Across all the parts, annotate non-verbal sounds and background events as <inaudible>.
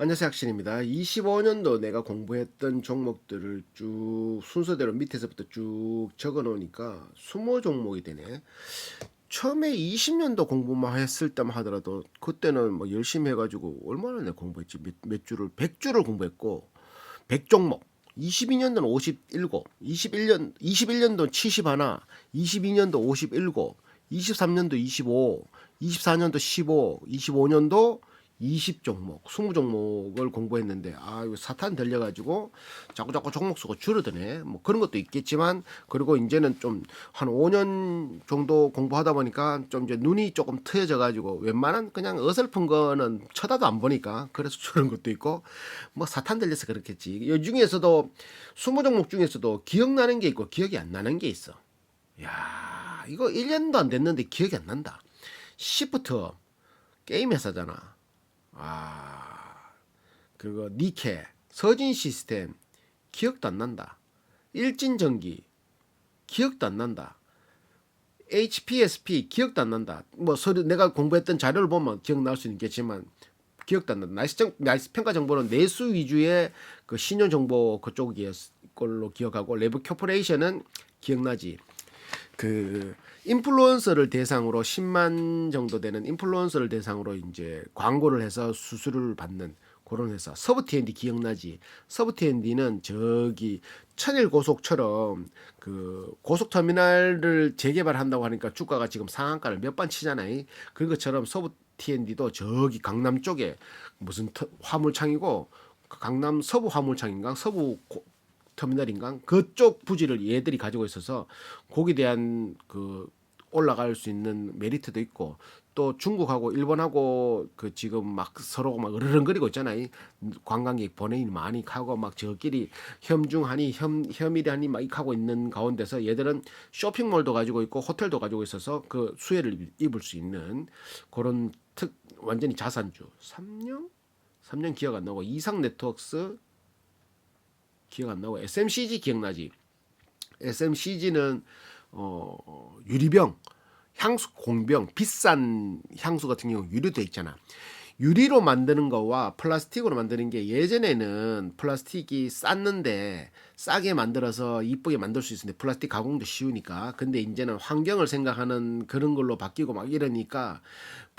안녕하세요 학신입니다. 25년도 내가 공부했던 종목들을 쭉 순서대로 밑에서부터 쭉 적어 놓으니까 20 종목이 되네. 처음에 20년도 공부만 했을 때만 하더라도 그때는 뭐 열심히 해가지고 얼마나 내가 공부했지 몇, 몇 주를 100주를 공부했고 100종목 22년도는 57, 21년 21년도 71, 22년도 51, 23년도 25, 24년도 15, 25년도 20종목, 20종목을 공부했는데 아 이거 사탄 들려가지고 자꾸 자꾸 종목 수가 줄어드네. 뭐 그런 것도 있겠지만 그리고 이제는 좀한 5년 정도 공부하다 보니까 좀 이제 눈이 조금 트여져 가지고 웬만한 그냥 어설픈 거는 쳐다도 안 보니까 그래서 <laughs> 줄은 것도 있고 뭐 사탄 들려서 그렇겠지. 이 중에서도 20종목 중에서도 기억나는 게 있고 기억이 안 나는 게 있어. 야 이거 1년도 안 됐는데 기억이 안 난다. 시프트 게임 회사잖아. 아, 그리고 니케, 서진 시스템 기억도 안 난다. 일진 전기 기억도 안 난다. HPSP 기억도 안 난다. 뭐 서류 내가 공부했던 자료를 보면 기억날 수 있겠지만 기억도 안 난다. 날씨, 정, 날씨 평가 정보는 내수 위주의 그 신용 정보 그쪽이었 걸로 기억하고 레브 코퍼레이션은 기억나지. 그 인플루언서를 대상으로 10만 정도 되는 인플루언서를 대상으로 이제 광고를 해서 수수료를 받는 그런 회사 서브 T&D 기억나지? 서브 T&D는 저기 천일 고속처럼 그 고속 터미널을 재개발한다고 하니까 주가가 지금 상한가를 몇 번 치잖아요. 그런 것처럼 서브 T&D도 저기 강남 쪽에 무슨 터, 화물창이고 그 강남 서부 화물창인가 서부 고, 터미널인가 그쪽 부지를 얘들이 가지고 있어서 거기에 대한 그 올라갈 수 있는 메리트도 있고 또 중국하고 일본하고 그 지금 막 서로 막 으르렁거리고 있잖아요. 관광객 본인이 많이 가고 막 저끼리 혐중하니 혐 혐일하니 막 하고 있는 가운데서 얘들은 쇼핑몰도 가지고 있고 호텔도 가지고 있어서 그 수혜를 입을 수 있는 그런 특 완전히 자산주. 3년 3년 기억 안 나고 이상 네트워크스 기억 안 나고 SMCG 기억나지? SMCG는 어 유리병, 향수 공병, 비싼 향수 같은 경우 유리돼 있잖아. 유리로 만드는 거와 플라스틱으로 만드는 게 예전에는 플라스틱이 쌌는데 싸게 만들어서 이쁘게 만들 수 있었는데 플라스틱 가공도 쉬우니까 근데 이제는 환경을 생각하는 그런 걸로 바뀌고 막 이러니까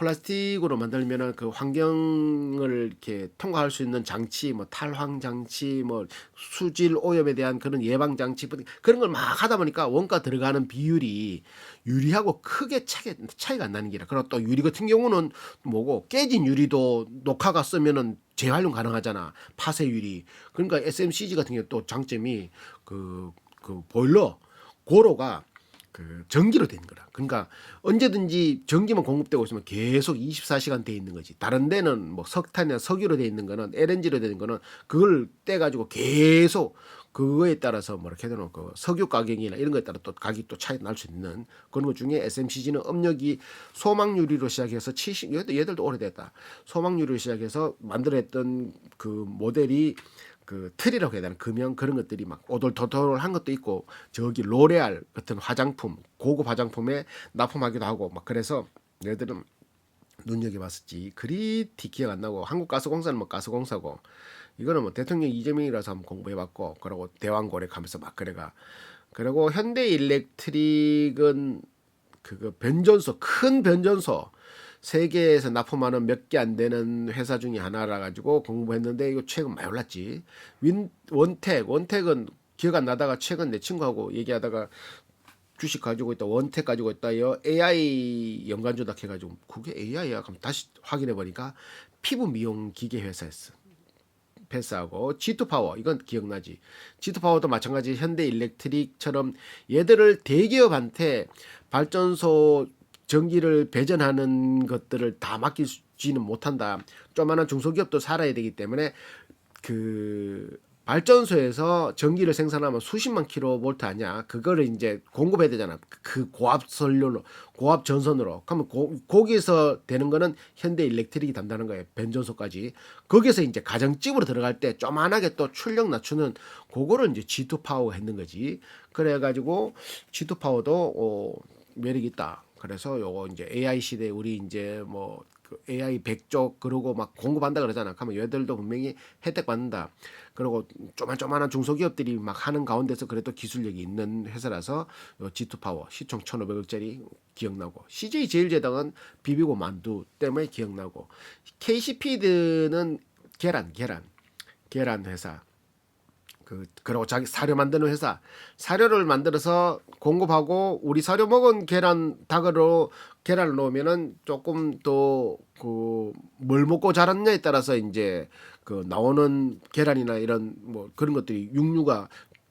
플라스틱으로 만들면은 그 환경을 이렇게 통과할 수 있는 장치 뭐 탈황 장치 뭐 수질 오염에 대한 그런 예방 장치 그런 걸 막 하다 보니까 원가 들어가는 비율이 유리하고 크게 차이, 차이가 안 나는 게라 그리고 또 유리 같은 경우는 뭐고 깨진 유리도 녹화가 쓰면은 재활용 가능하잖아. 파쇄 유리. 그러니까 SMCG 같은 경우 또 장점이 그, 그 보일러 고로가 그 전기로 된 거라. 그러니까 언제든지 전기만 공급되고 있으면 계속 24시간 돼 있는 거지. 다른 데는 뭐 석탄이나 석유로 돼 있는 거는 LNG로 되는 거는 그걸 떼 가지고 계속 그거에 따라서 뭐 이렇게 되는 그 석유 가격이나 이런 거에 따라 또 가격이 또 차이 날 수 있는 그런 것 중에 SMCG는 업력이 소망 유리로 시작해서 70 얘들, 얘들도 오래됐다. 소망 유리로 시작해서 만들어냈던 그 모델이 그 틀이라고 해야 되나? 금형 그런 것들이 막 오돌토돌한 것도 있고 저기 로레알 같은 화장품 고급 화장품에 납품하기도 하고 막 그래서 얘들은 눈여겨봤었지. 그리 기억 안 나고 한국가스공사는 뭐 가스공사고 이거는 뭐 대통령 이재명이라서 한번 공부해봤고 그러고 대왕고래 가면서 막 그래가. 그리고 현대 일렉트릭은 그거 변전소 큰 변전소 세계에서 납품하는 몇 개 안 되는 회사 중에 하나라 가지고 공부했는데 이거 최근 많이 올랐지. 윈 원택 원택은 기억 안 나다가 최근 내 친구하고 얘기하다가 주식 가지고 있다 원택 가지고 있다 요 AI 연관조다 해가지고 그게 AI야 그럼 다시 확인해 보니까 피부 미용 기계 회사였어. 패스하고 G2 파워 이건 기억나지? G2 파워도 마찬가지 현대 일렉트릭처럼 얘들을 대기업한테 발전소 전기를 배전하는 것들을 다 맡기지는 못한다. 조만한 중소기업도 살아야 되기 때문에 그 발전소에서 전기를 생산하면 수십만 킬로볼트 아니야. 그거를 이제 공급해야 되잖아. 그 고압 선료로, 고압 전선으로. 그러면 고, 거기서 되는 거는 현대 일렉트릭이 담당하는 거예요. 변전소까지. 거기서 이제 가정집으로 들어갈 때 조만하게 또 출력 낮추는 그거를 이제 G2 파워가 했는 거지. 그래가지고 G2 파워도 어, 매력이 있다. 그래서 요거 이제 AI 시대 우리 이제 뭐그 AI 100쪽 그러고 막 공급한다 그러잖아. 그러면 얘들도 분명히 혜택 받는다. 그리고 조만조만한 중소기업들이 막 하는 가운데서 그래도 기술력이 있는 회사라서 요 G2 파워 시총 1,500억짜리 기억나고 CJ 제일제당은 비비고 만두 때문에 기억나고 KC피드는 계란 계란 계란 회사 그 그리고 자기 사료 만드는 회사 사료를 만들어서 공급하고 우리 사료 먹은 계란 닭으로 계란을 넣으면은 조금 또 그 뭘 먹고 자랐냐에 따라서 이제 그 나오는 계란이나 이런 뭐 그런 것들이 육류가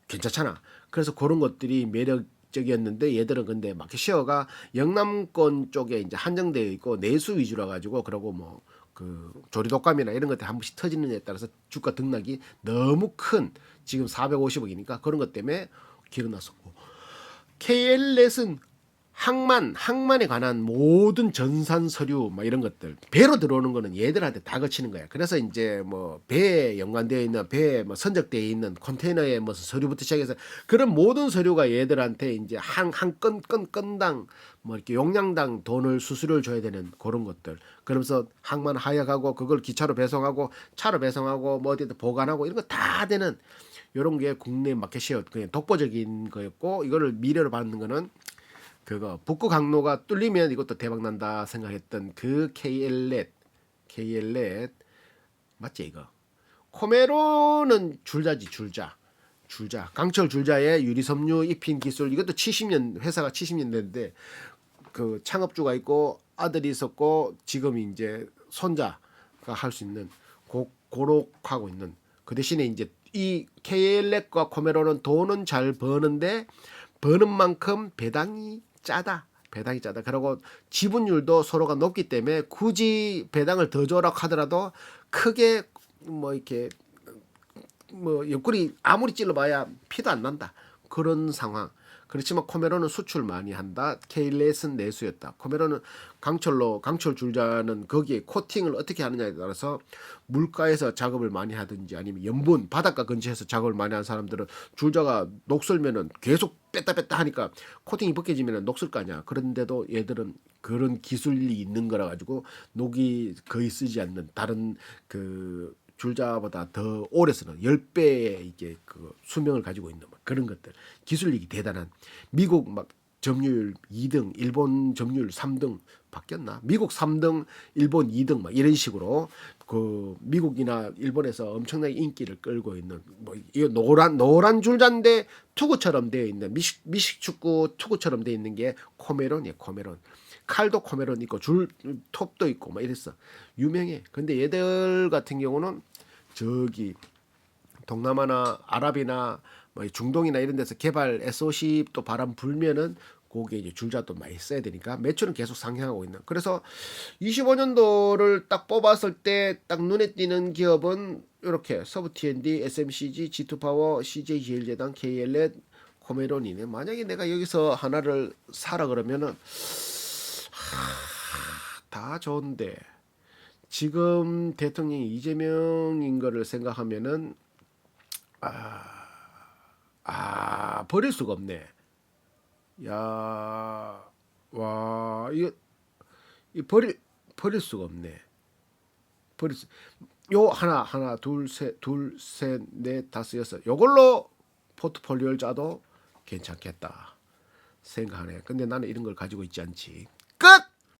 괜찮잖아. 그래서 그런 것들이 매력 적이었는데 얘들은 근데 마켓 쉐어가 영남권 쪽에 이제 한정되어 있고 내수 위주라 가지고 그러고 뭐 그 조리독감이나 이런 것들 한 번씩 터지느냐에 따라서 주가 등락이 너무 큰 지금 450억이니까 그런 것 때문에 길어났었고. KL넷은 항만 항만에 관한 모든 전산 서류 뭐 이런 것들 배로 들어오는 거는 얘들한테 다 거치는 거야. 그래서 이제 뭐 배에 연관되어 있는 배에 뭐 선적되어 있는 컨테이너에 무슨 서류부터 시작해서 그런 모든 서류가 얘들한테 이제 한한건 건 건당 뭐 이렇게 용량당 돈을 수수료를 줘야 되는 그런 것들. 그러면서 항만 하역하고 그걸 기차로 배송하고 차로 배송하고 뭐 어디다 보관하고 이런 거 다 되는 요런 게 국내 마켓이었 그냥 독보적인 거였고 이거를 미래로 받는 거는 그거 북구 강로가 뚫리면 이것도 대박 난다 생각했던 그 KL넷 KL넷 맞지 이거? 코메로는 줄자지 줄자. 줄자. 강철 줄자에 유리섬유 입힌 기술. 이것도 70년 회사가 70년 됐는데 그 창업주가 있고 아들이 있었고 지금 이제 손자가 할 수 있는 고, 고록하고 있는 그 대신에 이제 이 KL넷과 코메로는 돈은 잘 버는데 버는 만큼 배당이 짜다. 배당이 짜다. 그리고 지분율도 서로가 높기 때문에 굳이 배당을 더 줘라 하더라도 크게 뭐 이렇게 뭐 옆구리 아무리 찔러봐야 피도 안 난다. 그런 상황. 그렇지만 코메로는 수출 많이 한다. 케일렛은 내수였다. 코메로는 강철로 강철 줄자는 거기에 코팅을 어떻게 하느냐에 따라서 물가에서 작업을 많이 하든지 아니면 염분 바닷가 근처에서 작업을 많이 하는 사람들은 줄자가 녹슬면은 계속 뺐다 뺐다 하니까 코팅이 벗겨지면은 녹슬 거 아니야. 그런데도 얘들은 그런 기술이 있는 거라 가지고 녹이 거의 쓰지 않는 다른 그 줄자보다 더 오래 쓰는 10배의 이게 그 수명을 가지고 있는 막 그런 것들. 기술력이 대단한 미국 막 점유율 2등, 일본 점유율 3등 바뀌었나? 미국 3등, 일본 2등 막 이런 식으로 그 미국이나 일본에서 엄청나게 인기를 끌고 있는 뭐이 노란 노란 줄자인데 투구처럼 되어 있는 미식 미식 축구 투구처럼 되어 있는 게 코메론이야, 코메론. 칼도 코메론 있고 줄 톱도 있고 막 이랬어. 유명해. 근데 얘들 같은 경우는 저기 동남아나 아랍이나 뭐 중동이나 이런 데서 개발 SOC 또 바람 불면은 거기에 이제 줄자도 많이 써야 되니까 매출은 계속 상향하고 있는. 그래서 25년도를 딱 뽑았을 때 딱 눈에 띄는 기업은 이렇게 서브 T&D, SMCG, G2파워, CJ 제일제당, KL넷, 코메론이네. 만약에 내가 여기서 하나를 사라 그러면은 하, 다 좋은데 지금 대통령이 이재명인 거를 생각하면은 아, 아 버릴 수가 없네. 야, 와 이거 이 버릴 버릴 수가 없네. 버릴 수, 요 하나 하나 둘셋둘셋넷 다섯 여섯 요걸로 포트폴리오를 짜도 괜찮겠다 생각하네. 근데 나는 이런 걸 가지고 있지 않지. 끝.